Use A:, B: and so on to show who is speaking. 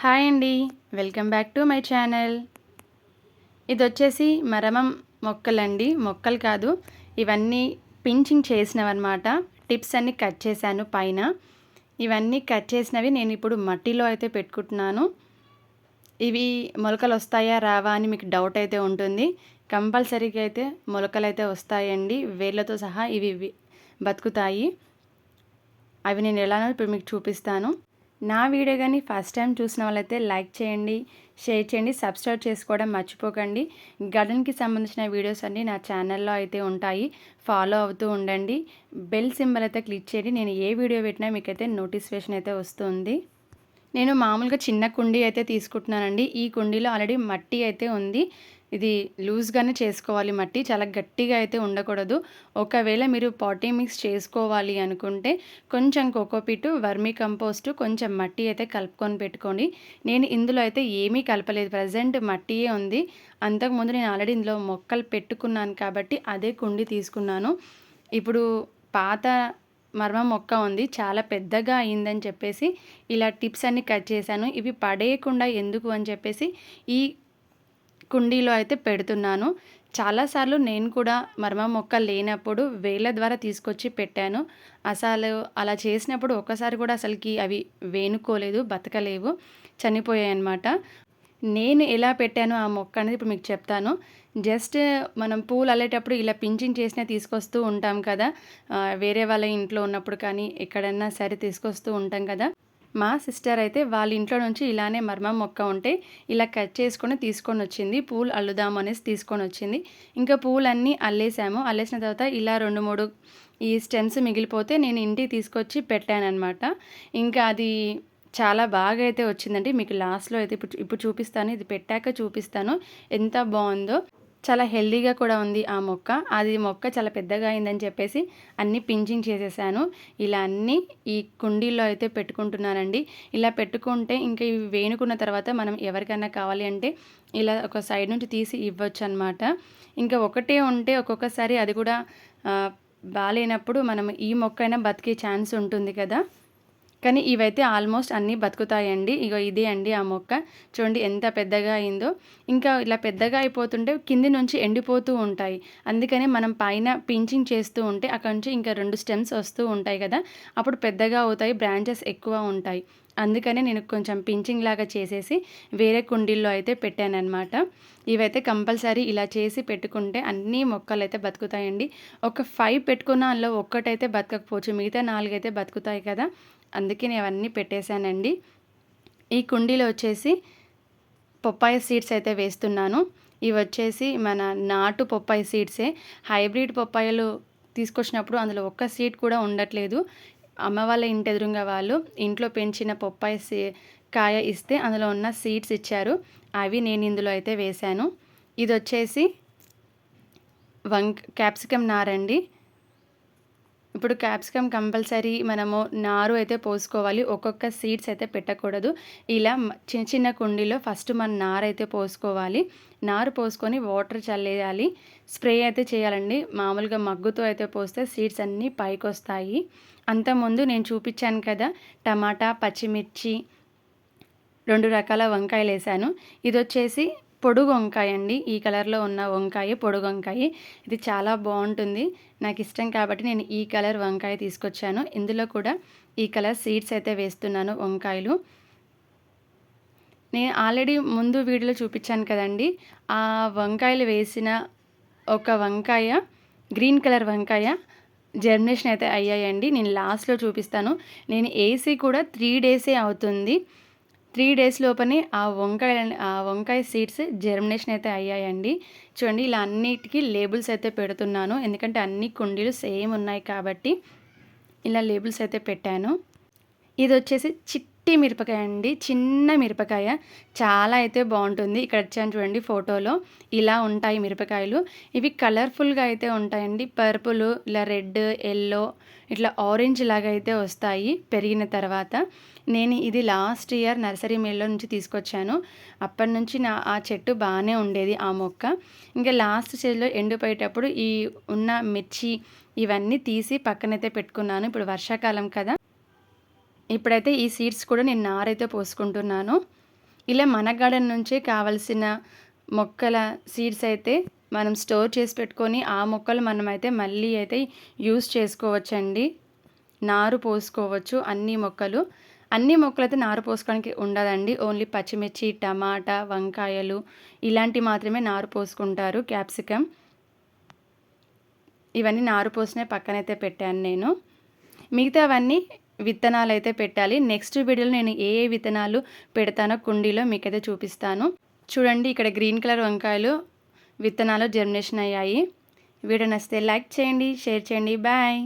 A: Hi అండి. Welcome back to my channel. ఇది వచ్చేసి మరమం మొక్కలండి. మొక్కలు కాదు ఇవన్నీ పించింగ్ చేసినవన్నమాట. టిప్స్ అన్నీ కట్ చేశాను పైన. ఇవన్నీ కట్ చేసినవి నేను ఇప్పుడు మట్టిలో అయితే పెట్టుకుంటున్నాను. ఇవి మొలకలు వస్తాయా రావా అని మీకు డౌట్ అయితే ఉంటుంది. కంపల్సరీగా అయితే మొలకలు అయితే వస్తాయండి. వేళ్ళతో సహా ఇవి బతుకుతాయి. అవి నేను ఎలానో ఇప్పుడు మీకు చూపిస్తాను. నా వీడియో కానీ ఫస్ట్ టైం చూసిన వాళ్ళైతే లైక్ చేయండి షేర్ చేయండి సబ్స్క్రైబ్ చేసుకోవడం మర్చిపోకండి. గార్డెన్కి సంబంధించిన వీడియోస్ అన్నీ నా ఛానల్లో అయితే ఉంటాయి. ఫాలో అవుతూ ఉండండి. బెల్ సింబల్ అయితే క్లిక్ చేయండి. నేను ఏ వీడియో పెట్టినా మీకైతే నోటిఫికేషన్ అయితే వస్తుంది. నేను మామూలుగా చిన్న కుండీ అయితే తీసుకుంటున్నానండి. ఈ కుండీలో ఆల్రెడీ మట్టి అయితే ఉంది. ఇది లూజ్గానే చేసుకోవాలి మట్టి చాలా గట్టిగా అయితే ఉండకూడదు. ఒకవేళ మీరు పాటీ మిక్స్ చేసుకోవాలి అనుకుంటే కొంచెం కోకోపిట్టు వర్మీ కంపోస్ట్ కొంచెం మట్టి అయితే కలుపుకొని పెట్టుకోండి. నేను ఇందులో అయితే ఏమీ కలపలేదు. ప్రజెంట్ మట్టియే ఉంది. అంతకుముందు నేను ఆల్రెడీ ఇందులో మొక్కలు పెట్టుకున్నాను కాబట్టి అదే కుండి తీసుకున్నాను. ఇప్పుడు పాత మర్మ మొక్క ఉంది. చాలా పెద్దగా అయిందని చెప్పేసి ఇలా టిప్స్ అన్ని కట్ చేశాను. ఇవి పడేయకుండా ఎందుకు అని చెప్పేసి ఈ కుండీలో అయితే పెడుతున్నాను. చాలాసార్లు నేను కూడా మర్మ మొక్క లేనప్పుడు వేళ్ళ ద్వారా తీసుకొచ్చి పెట్టాను. అసలు అలా చేసినప్పుడు ఒక్కసారి కూడా అసలుకి అవి వేనుకోలేదు బతకలేవు చనిపోయాయి అన్నమాట నేను ఎలా పెట్టాను ఆ మొక్క అనేది ఇప్పుడు మీకు చెప్తాను. జస్ట్ మనం పూలు అల్లేటప్పుడు ఇలా పింఛింగ్ చేసినా తీసుకొస్తూ ఉంటాం కదా. వేరే వాళ్ళ ఇంట్లో ఉన్నప్పుడు కానీ ఎక్కడన్నా సరే తీసుకొస్తూ ఉంటాం కదా. మా సిస్టర్ అయితే వాళ్ళ ఇంట్లో నుంచి ఇలానే మర్మం మొక్క ఉంటే ఇలా కట్ చేసుకొని తీసుకొని వచ్చింది. పూలు అల్లుదాము అనేసి తీసుకొని వచ్చింది. ఇంకా పూలన్నీ అల్లేసాము. అల్లేసిన తర్వాత ఇలా రెండు మూడు ఈ స్టెమ్స్ మిగిలిపోతే నేను ఇంటికి తీసుకొచ్చి పెట్టాను ఇంకా అది చాలా బాగా అయితే వచ్చిందండి. మీకు లాస్ట్లో అయితే ఇప్పుడు ఇప్పుడు చూపిస్తాను. ఇది పెట్టాక చూపిస్తాను. ఎంత బాగుందో. చాలా హెల్దీగా కూడా ఉంది ఆ మొక్క. అది మొక్క చాలా పెద్దగా అయిందని చెప్పేసి అన్నీ పించింగ్ చేసేసాను. ఇలా అన్నీ ఈ కుండీల్లో అయితే పెట్టుకుంటున్నానండి. ఇలా పెట్టుకుంటే ఇంకా ఇవి వేణుకున్న తర్వాత మనం ఎవరికైనా కావాలి అంటే ఇలా ఒక సైడ్ నుంచి తీసి ఇవ్వచ్చు అనమాట ఇంకా ఒకటే ఉంటే ఒక్కొక్కసారి అది కూడా బాగాలేనప్పుడు మనం ఈ మొక్క అయినా బతికే ఛాన్స్ ఉంటుంది కదా. కానీ ఇవైతే ఆల్మోస్ట్ అన్నీ బతుకుతాయండి. ఇగో ఇదే అండి ఆ మొక్క. చూడండి ఎంత పెద్దగా అయిందో. ఇంకా ఇలా పెద్దగా అయిపోతుంటే కింది నుంచి ఎండిపోతూ ఉంటాయి. అందుకనే మనం పైన పించింగ్ చేస్తూ ఉంటే అక్కడ నుంచి ఇంకా రెండు స్టెమ్స్ వస్తూ ఉంటాయి కదా. అప్పుడు పెద్దగా అవుతాయి బ్రాంచెస్ ఎక్కువ ఉంటాయి. అందుకనే నేను కొంచెం పించింగ్ లాగా చేసేసి వేరే కుండీల్లో అయితే పెట్టానమాట ఇవైతే కంపల్సరీ ఇలా చేసి పెట్టుకుంటే అన్ని మొక్కలు అయితే బతుకుతాయండి. ఒక ఫైవ్ పెట్టుకున్న అందులో ఒక్కటైతే బతకకపోవచ్చు. మిగతా నాలుగైతే బతుకుతాయి కదా. అందుకే నేను అవన్నీ పెట్టేశానండి. ఈ కుండీలో వచ్చేసి పొప్పాయ సీడ్స్ అయితే వేస్తున్నాను. ఇవి వచ్చేసి మన నాటు పొప్పాయ సీడ్సే. హైబ్రిడ్ పొప్పాయలు తీసుకొచ్చినప్పుడు అందులో ఒక్క సీడ్ కూడా ఉండట్లేదు. అమ్మ వాళ్ళ ఇంటి ఎదురుగా వాళ్ళు ఇంట్లో పెంచిన పొప్పాయ సీ కాయ ఇస్తే అందులో ఉన్న సీడ్స్ ఇచ్చారు. అవి నేను ఇందులో అయితే వేశాను. ఇది వచ్చేసి వంక్ క్యాప్సికమ్ నారండి. ఇప్పుడు క్యాప్సికమ్ కంపల్సరీ మనము నారు అయితే పోసుకోవాలి. ఒక్కొక్క సీడ్స్ అయితే పెట్టకూడదు. ఇలా చిన్న చిన్న కుండీలో ఫస్ట్ మన నారు అయితే పోసుకోవాలి. నారు పోసుకొని వాటర్ చల్లేయాలి. స్ప్రే అయితే చేయాలండి. మామూలుగా మగ్గుతో అయితే పోస్తే సీడ్స్ అన్నీ పైకి వస్తాయి అంతకుముందు నేను చూపించాను కదా టమాటా పచ్చిమిర్చి రెండు రకాల వంకాయలు వేసాను ఇది వచ్చేసి పొడుగు వంకాయ అండి. ఈ కలర్లో ఉన్న వంకాయ పొడుగు వంకాయ. ఇది చాలా బాగుంటుంది. నాకు ఇష్టం కాబట్టి నేను ఈ కలర్ వంకాయ తీసుకొచ్చాను. ఇందులో కూడా ఈ కలర్ సీడ్స్ అయితే వేస్తున్నాను వంకాయలు. నేను ఆల్రెడీ ముందు వీడియోలో చూపించాను కదండి. ఆ వంకాయలు వేసిన ఒక వంకాయ గ్రీన్ కలర్ వంకాయ జర్మినేషన్ అయితే అయ్యాయండి. నేను లాస్ట్లో చూపిస్తాను. నేను ఏసీ కూడా త్రీ డేసే అవుతుంది. త్రీ డేస్ లోపనే ఆ వంకాయ ఆ వంకాయ సీడ్స్ జర్మినేషన్ అయితే అయ్యాయండి. చూడండి ఇలా అన్నిటికీ లేబుల్స్ అయితే పెడుతున్నాను. ఎందుకంటే అన్ని కుండీలు సేమ్ ఉన్నాయి కాబట్టి ఇలా లేబుల్స్ అయితే పెట్టాను. ఇది వచ్చేసి చిట్టి మిరపకాయ అండి చిన్న మిరపకాయ. చాలా అయితే బాగుంటుంది. ఇక్కడ వచ్చాను చూడండి ఫోటోలో. ఇలా ఉంటాయి మిరపకాయలు. ఇవి కలర్ఫుల్గా అయితే ఉంటాయండి. పర్పుల్ ఇలా రెడ్ ఎల్లో ఇట్లా ఆరెంజ్ లాగా అయితే వస్తాయి పెరిగిన తర్వాత. నేను ఇది లాస్ట్ ఇయర్ నర్సరీ మేల్లో నుంచి తీసుకొచ్చాను. అప్పటి నుంచి నా ఆ చెట్టు బాగానే ఉండేది ఆ మొక్క. ఇంకా లాస్ట్ స్టేజ్లో ఎండిపోయేటప్పుడు ఈ ఉన్న మిర్చి ఇవన్నీ తీసి పక్కనైతే పెట్టుకున్నాను. ఇప్పుడు వర్షాకాలం కదా. ఇప్పుడైతే ఈ సీడ్స్ కూడా నేను నారైతే పోసుకుంటున్నాను. ఇలా మన గార్డెన్ నుంచే కావలసిన మొక్కల సీడ్స్ అయితే మనం స్టోర్ చేసి పెట్టుకొని ఆ మొక్కలు మనమైతే మళ్ళీ అయితే యూస్ చేసుకోవచ్చండి. నారు పోసుకోవచ్చు అన్ని మొక్కలు. అన్ని మొక్కలు అయితే నారు పోసుకోవడానికి ఉండదండి. ఓన్లీ పచ్చిమిర్చి టమాటా వంకాయలు ఇలాంటి మాత్రమే నారు పోసుకుంటారు క్యాప్సికమ్. ఇవన్నీ నారు పోసిన పక్కనైతే పెట్టాను నేను. మిగతావన్నీ విత్తనాలు అయితే పెట్టాలి నెక్స్ట్ వీడియోలో నేను ఏ ఏ విత్తనాలు పెడతానో కుండీలో మీకైతే చూపిస్తాను. చూడండి ఇక్కడ గ్రీన్ కలర్ వంకాయలు విత్తనాలు జర్మినేషన్ అయ్యాయి. వీడియో నచ్చితే లైక్ చేయండి షేర్ చేయండి. బాయ్